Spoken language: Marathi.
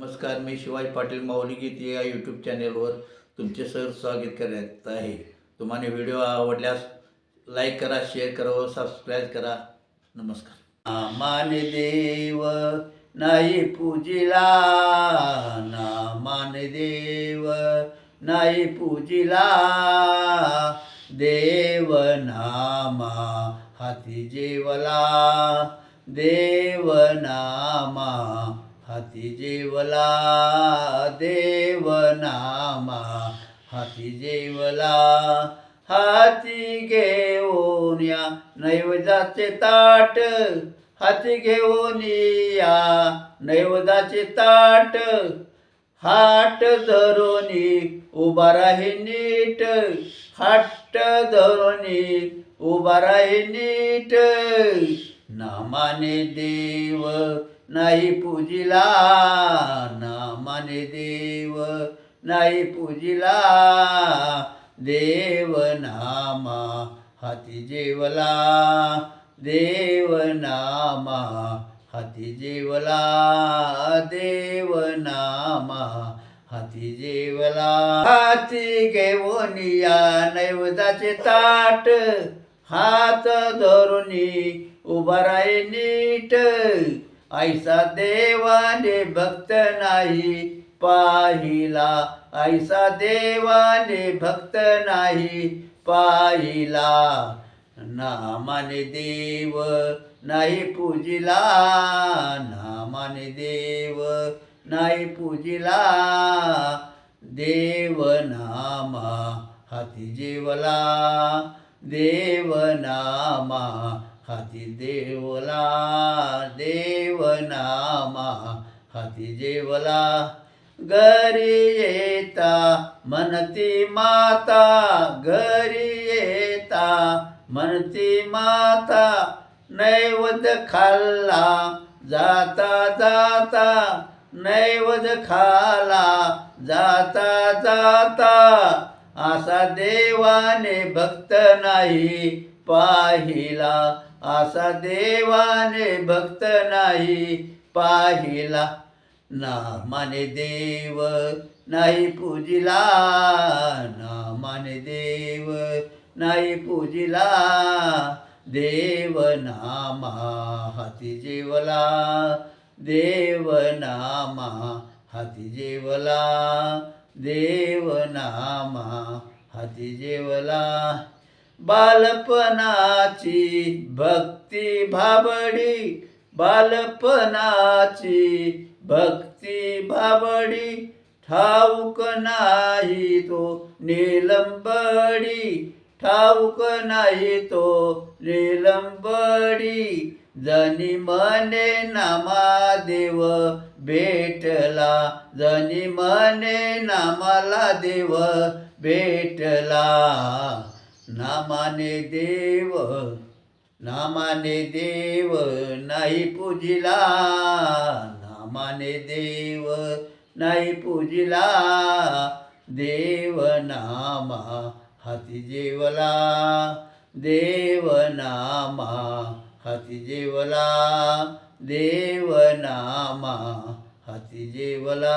नमस्कार मी शिवाजी पाटील माऊली गीत या यूट्यूब चॅनेलवर तुमचे सर स्वागत करत आहे. तुम्हाला व्हिडिओ आवडल्यास लाईक करा शेअर करा व सबस्क्राईब करा. नमस्कार. मान देव नाही पूजिला ना मान देव नाही पूजिला देव नामा हाती जेवला देव नामा हाती जेवला देव नामा हाती जेवला हाती घेऊन या. नैवदाचे ताट हाती घेऊन या. नैवदाचे ताट हाट धरोनी उभा राही नीट. हाट धरोनी उभा राही नीट. नामाने देव नाही पूजिला नामाने देव नाही पूजिला. देव नामा हाती जेवला देव नामा हाती जेवला देव नामा हाती जेवला. हाती घेऊन या ताट हात धरुनी उभा राही नीट. ऐसा देवाने भक्त नाही पाहिला. ऐसा देवाने भक्त नाही पाहिला. नामाने देव नाही पूजिला. नामाने देव नाही पूजिला. देव नामा हाती जेवला. देव नामा हाती देवला देवनामा हाती जेवला घरी येता म्हणती माता घरी येता म्हणती माता नैवद खाल्ला जाता जाता नैवद खाला जाता जाता असा देवाने भक्त नाही पाहिला. असा देवाने भक्त नाही पाहिला. नामाने देव नाही पूजिला. नामाने देव नाही पूजिला. देव नामा हाती जेवला. देव नामा हाती जेवला. देव नामा हाती जेवला. बालपणाची भक्ती भाबडी बालपणाची भक्ती भाबडी ठाऊक नाही तो निलंबडी ठाऊक नाही तो निलंबडी. जनी मने नामा देव भेटला जनी मने नामाला देव भेटला. नामाने देव नामाने देव नाही पूजिला. नामाने देव नाही पूजिला. देव नामा हाती जेवला. देव नामा हाती जेवला. देव नामा हाती जेवला.